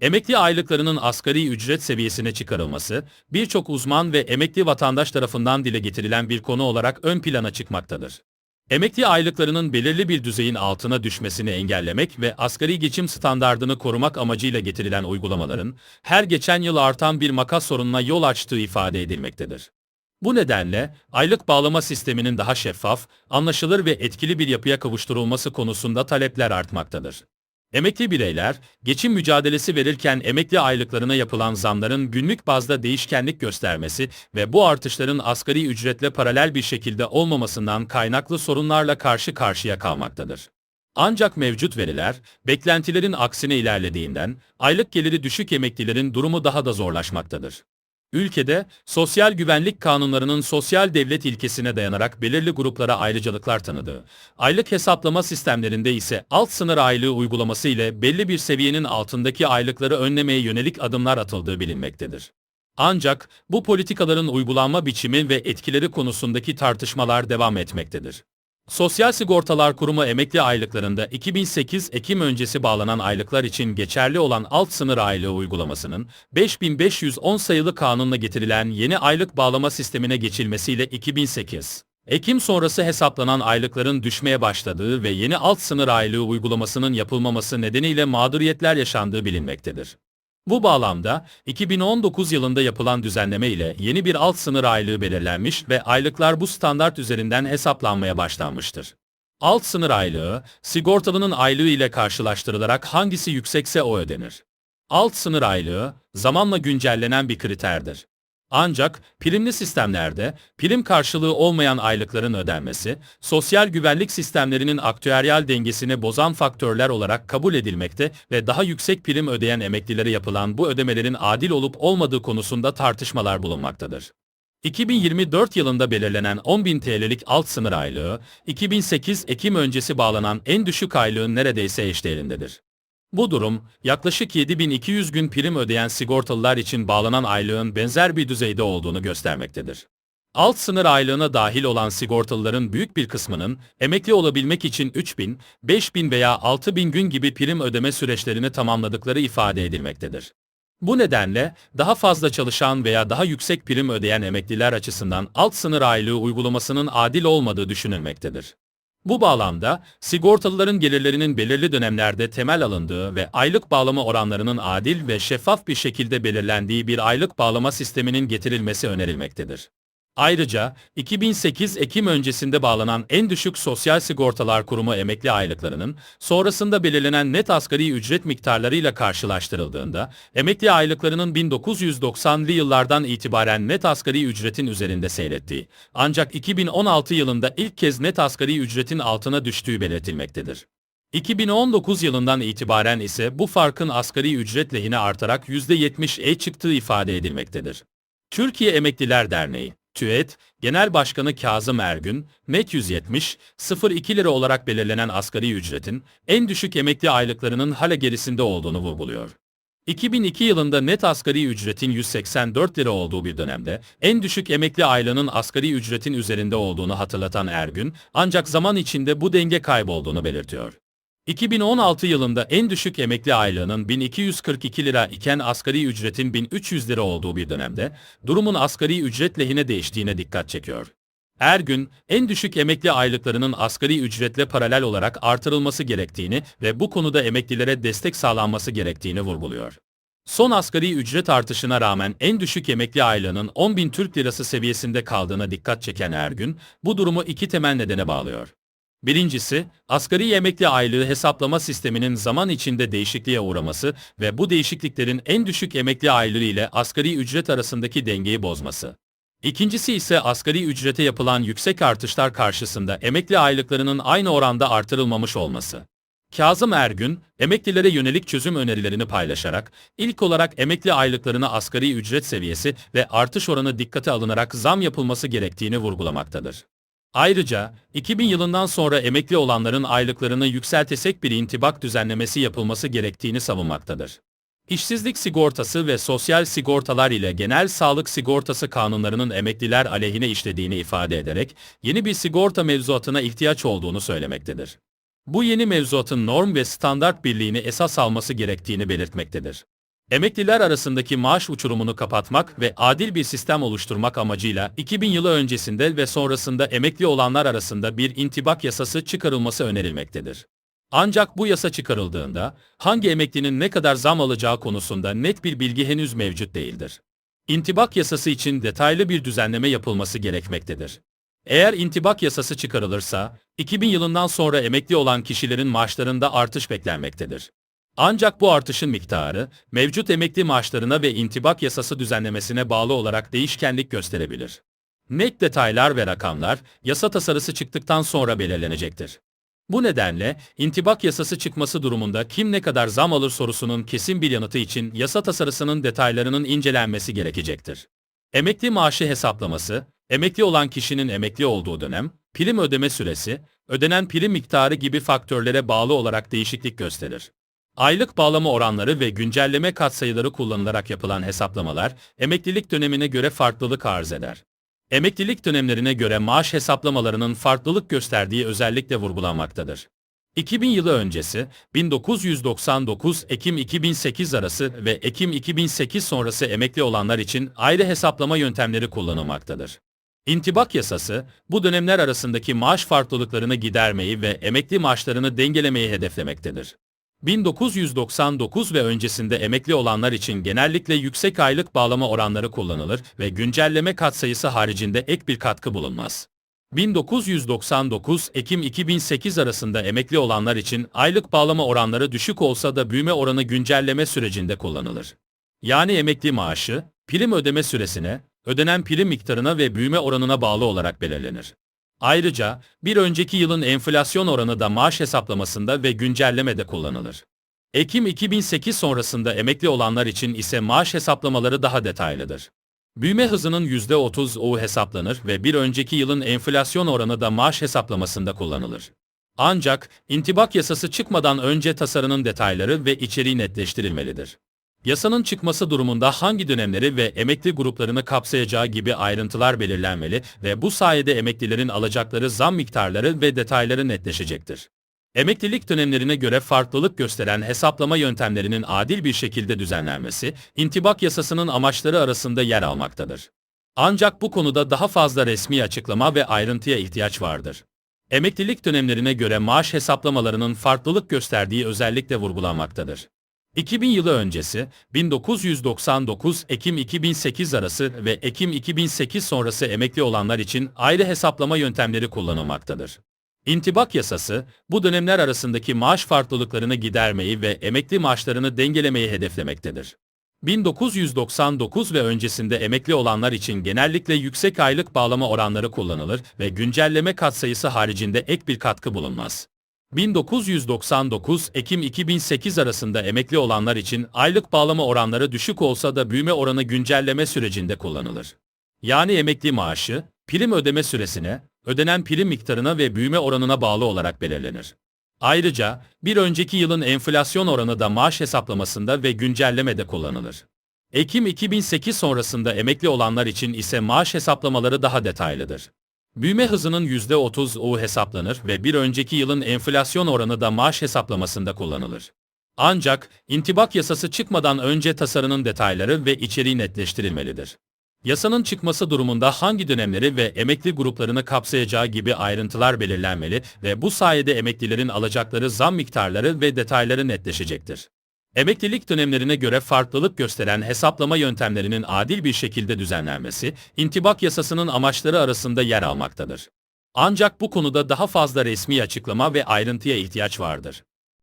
Emekli aylıklarının asgari ücret seviyesine çıkarılması, birçok uzman ve emekli vatandaş tarafından dile getirilen bir konu olarak ön plana çıkmaktadır. Emekli aylıklarının belirli bir düzeyin altına düşmesini engellemek ve asgari geçim standardını korumak amacıyla getirilen uygulamaların, her geçen yıl artan bir makas sorununa yol açtığı ifade edilmektedir. Bu nedenle aylık bağlama sisteminin daha şeffaf, anlaşılır ve etkili bir yapıya kavuşturulması konusunda talepler artmaktadır. Emekli bireyler, geçim mücadelesi verirken emekli aylıklarına yapılan zamların günlük bazda değişkenlik göstermesi ve bu artışların asgari ücretle paralel bir şekilde olmamasından kaynaklı sorunlarla karşı karşıya kalmaktadır. Ancak mevcut veriler, beklentilerin aksine ilerlediğinden, aylık geliri düşük emeklilerin durumu daha da zorlaşmaktadır. Ülkede, sosyal güvenlik kanunlarının sosyal devlet ilkesine dayanarak belirli gruplara ayrıcalıklar tanıdığı, aylık hesaplama sistemlerinde ise alt sınır aylığı uygulaması ile belli bir seviyenin altındaki aylıkları önlemeye yönelik adımlar atıldığı bilinmektedir. Ancak bu politikaların uygulanma biçimi ve etkileri konusundaki tartışmalar devam etmektedir. Sosyal Sigortalar Kurumu emekli aylıklarında 2008 Ekim öncesi bağlanan aylıklar için geçerli olan alt sınır aylığı uygulamasının 5510 sayılı kanunla getirilen yeni aylık bağlama sistemine geçilmesiyle 2008 Ekim sonrası hesaplanan aylıkların düşmeye başladığı ve yeni alt sınır aylığı uygulamasının yapılmaması nedeniyle mağduriyetler yaşandığı bilinmektedir. Bu bağlamda 2019 yılında yapılan düzenleme ile yeni bir alt sınır aylığı belirlenmiş ve aylıklar bu standart üzerinden hesaplanmaya başlanmıştır. Alt sınır aylığı, sigortalının aylığı ile karşılaştırılarak hangisi yüksekse o ödenir. Alt sınır aylığı, zamanla güncellenen bir kriterdir. Ancak primli sistemlerde prim karşılığı olmayan aylıkların ödenmesi, sosyal güvenlik sistemlerinin aktüeryal dengesini bozan faktörler olarak kabul edilmekte ve daha yüksek prim ödeyen emeklilere yapılan bu ödemelerin adil olup olmadığı konusunda tartışmalar bulunmaktadır. 2024 yılında belirlenen 10.000 TL'lik alt sınır aylığı, 2008 Ekim öncesi bağlanan en düşük aylığın neredeyse eşdeğerindedir. Bu durum, yaklaşık 7200 gün prim ödeyen sigortalılar için bağlanan aylığın benzer bir düzeyde olduğunu göstermektedir. Alt sınır aylığına dahil olan sigortalıların büyük bir kısmının emekli olabilmek için 3000, 5000 veya 6000 gün gibi prim ödeme süreçlerini tamamladıkları ifade edilmektedir. Bu nedenle daha fazla çalışan veya daha yüksek prim ödeyen emekliler açısından alt sınır aylığı uygulamasının adil olmadığı düşünülmektedir. Bu bağlamda sigortalıların gelirlerinin belirli dönemlerde temel alındığı ve aylık bağlama oranlarının adil ve şeffaf bir şekilde belirlendiği bir aylık bağlama sisteminin getirilmesi önerilmektedir. Ayrıca 2008 Ekim öncesinde bağlanan en düşük Sosyal Sigortalar Kurumu emekli aylıklarının sonrasında belirlenen net asgari ücret miktarlarıyla karşılaştırıldığında emekli aylıklarının 1990'lı yıllardan itibaren net asgari ücretin üzerinde seyrettiği ancak 2016 yılında ilk kez net asgari ücretin altına düştüğü belirtilmektedir. 2019 yılından itibaren ise bu farkın asgari ücret lehine artarak %70'e çıktığı ifade edilmektedir. Türkiye Emekliler Derneği TÜET, Genel Başkanı Kazım Ergün, net 170, 02 lira olarak belirlenen asgari ücretin en düşük emekli aylıklarının hala gerisinde olduğunu vurguluyor. 2002 yılında net asgari ücretin 184 lira olduğu bir dönemde en düşük emekli aylığının asgari ücretin üzerinde olduğunu hatırlatan Ergün, ancak zaman içinde bu denge kaybolduğunu belirtiyor. 2016 yılında en düşük emekli aylığının 1242 lira iken asgari ücretin 1300 lira olduğu bir dönemde, durumun asgari ücret lehine değiştiğine dikkat çekiyor. Ergün, en düşük emekli aylıklarının asgari ücretle paralel olarak artırılması gerektiğini ve bu konuda emeklilere destek sağlanması gerektiğini vurguluyor. Son asgari ücret artışına rağmen en düşük emekli aylığının 10.000 Türk Lirası seviyesinde kaldığına dikkat çeken Ergün, bu durumu iki temel nedene bağlıyor. Birincisi, asgari emekli aylığı hesaplama sisteminin zaman içinde değişikliğe uğraması ve bu değişikliklerin en düşük emekli aylığı ile asgari ücret arasındaki dengeyi bozması. İkincisi ise asgari ücrete yapılan yüksek artışlar karşısında emekli aylıklarının aynı oranda artırılmamış olması. Kazım Ergün, emeklilere yönelik çözüm önerilerini paylaşarak, ilk olarak emekli aylıklarına asgari ücret seviyesi ve artış oranı dikkate alınarak zam yapılması gerektiğini vurgulamaktadır. Ayrıca 2000 yılından sonra emekli olanların aylıklarını yükseltesek bir intibak düzenlemesi yapılması gerektiğini savunmaktadır. İşsizlik sigortası ve sosyal sigortalar ile genel sağlık sigortası kanunlarının emekliler aleyhine işlediğini ifade ederek yeni bir sigorta mevzuatına ihtiyaç olduğunu söylemektedir. Bu yeni mevzuatın norm ve standart birliğini esas alması gerektiğini belirtmektedir. Emekliler arasındaki maaş uçurumunu kapatmak ve adil bir sistem oluşturmak amacıyla 2000 yılı öncesinde ve sonrasında emekli olanlar arasında bir intibak yasası çıkarılması önerilmektedir. Ancak bu yasa çıkarıldığında hangi emeklinin ne kadar zam alacağı konusunda net bir bilgi henüz mevcut değildir. İntibak yasası için detaylı bir düzenleme yapılması gerekmektedir. Eğer intibak yasası çıkarılırsa, 2000 yılından sonra emekli olan kişilerin maaşlarında artış beklenmektedir. Ancak bu artışın miktarı, mevcut emekli maaşlarına ve intibak yasası düzenlemesine bağlı olarak değişkenlik gösterebilir. Net detaylar ve rakamlar, yasa tasarısı çıktıktan sonra belirlenecektir. Bu nedenle, intibak yasası çıkması durumunda kim ne kadar zam alır sorusunun kesin bir yanıtı için yasa tasarısının detaylarının incelenmesi gerekecektir. Emekli maaşı hesaplaması, emekli olan kişinin emekli olduğu dönem, prim ödeme süresi, ödenen prim miktarı gibi faktörlere bağlı olarak değişiklik gösterir. Aylık bağlama oranları ve güncelleme katsayıları kullanılarak yapılan hesaplamalar, emeklilik dönemine göre farklılık arz eder. Emeklilik dönemlerine göre maaş hesaplamalarının farklılık gösterdiği özellikle vurgulanmaktadır. 2000 yılı öncesi, 1999 Ekim 2008 arası ve Ekim 2008 sonrası emekli olanlar için ayrı hesaplama yöntemleri kullanılmaktadır. İntibak yasası, bu dönemler arasındaki maaş farklılıklarını gidermeyi ve emekli maaşlarını dengelemeyi hedeflemektedir. 1999 ve öncesinde emekli olanlar için genellikle yüksek aylık bağlama oranları kullanılır ve güncelleme katsayısı haricinde ek bir katkı bulunmaz. 1999 Ekim 2008 arasında emekli olanlar için aylık bağlama oranları düşük olsa da büyüme oranı güncelleme sürecinde kullanılır. Yani emekli maaşı, prim ödeme süresine, ödenen prim miktarına ve büyüme oranına bağlı olarak belirlenir. Ayrıca, bir önceki yılın enflasyon oranı da maaş hesaplamasında ve güncellemede kullanılır. Ekim 2008 sonrasında emekli olanlar için ise maaş hesaplamaları daha detaylıdır. Büyüme hızının %30'u hesaplanır ve bir önceki yılın enflasyon oranı da maaş hesaplamasında kullanılır. Ancak, intibak yasası çıkmadan önce tasarının detayları ve içeriği netleştirilmelidir. Yasanın çıkması durumunda hangi dönemleri ve emekli gruplarını kapsayacağı gibi ayrıntılar belirlenmeli ve bu sayede emeklilerin alacakları zam miktarları ve detayları netleşecektir. Emeklilik dönemlerine göre farklılık gösteren hesaplama yöntemlerinin adil bir şekilde düzenlenmesi, intibak yasasının amaçları arasında yer almaktadır. Ancak bu konuda daha fazla resmi açıklama ve ayrıntıya ihtiyaç vardır. Emeklilik dönemlerine göre maaş hesaplamalarının farklılık gösterdiği özellikle vurgulanmaktadır. 2000 yılı öncesi, 1999 Ekim 2008 arası ve Ekim 2008 sonrası emekli olanlar için ayrı hesaplama yöntemleri kullanılmaktadır. İntibak yasası, bu dönemler arasındaki maaş farklılıklarını gidermeyi ve emekli maaşlarını dengelemeyi hedeflemektedir. 1999 ve öncesinde emekli olanlar için genellikle yüksek aylık bağlama oranları kullanılır ve güncelleme katsayısı haricinde ek bir katkı bulunmaz. 1999 Ekim 2008 arasında emekli olanlar için aylık bağlama oranları düşük olsa da büyüme oranı güncelleme sürecinde kullanılır. Yani emekli maaşı, prim ödeme süresine, ödenen prim miktarına ve büyüme oranına bağlı olarak belirlenir. Ayrıca, bir önceki yılın enflasyon oranı da maaş hesaplamasında ve güncellemede kullanılır. Ekim 2008 sonrasında emekli olanlar için ise maaş hesaplamaları daha detaylıdır. Büyüme hızının %30'u hesaplanır ve bir önceki yılın enflasyon oranı da maaş hesaplamasında kullanılır. Ancak, intibak yasası çıkmadan önce tasarının detayları ve içeriği netleştirilmelidir. Yasanın çıkması durumunda hangi dönemleri ve emekli gruplarını kapsayacağı gibi ayrıntılar belirlenmeli ve bu sayede emeklilerin alacakları zam miktarları ve detayları netleşecektir. Emeklilik dönemlerine göre farklılık gösteren hesaplama yöntemlerinin adil bir şekilde düzenlenmesi, intibak yasasının amaçları arasında yer almaktadır. Ancak bu konuda daha fazla resmi açıklama ve ayrıntıya ihtiyaç vardır.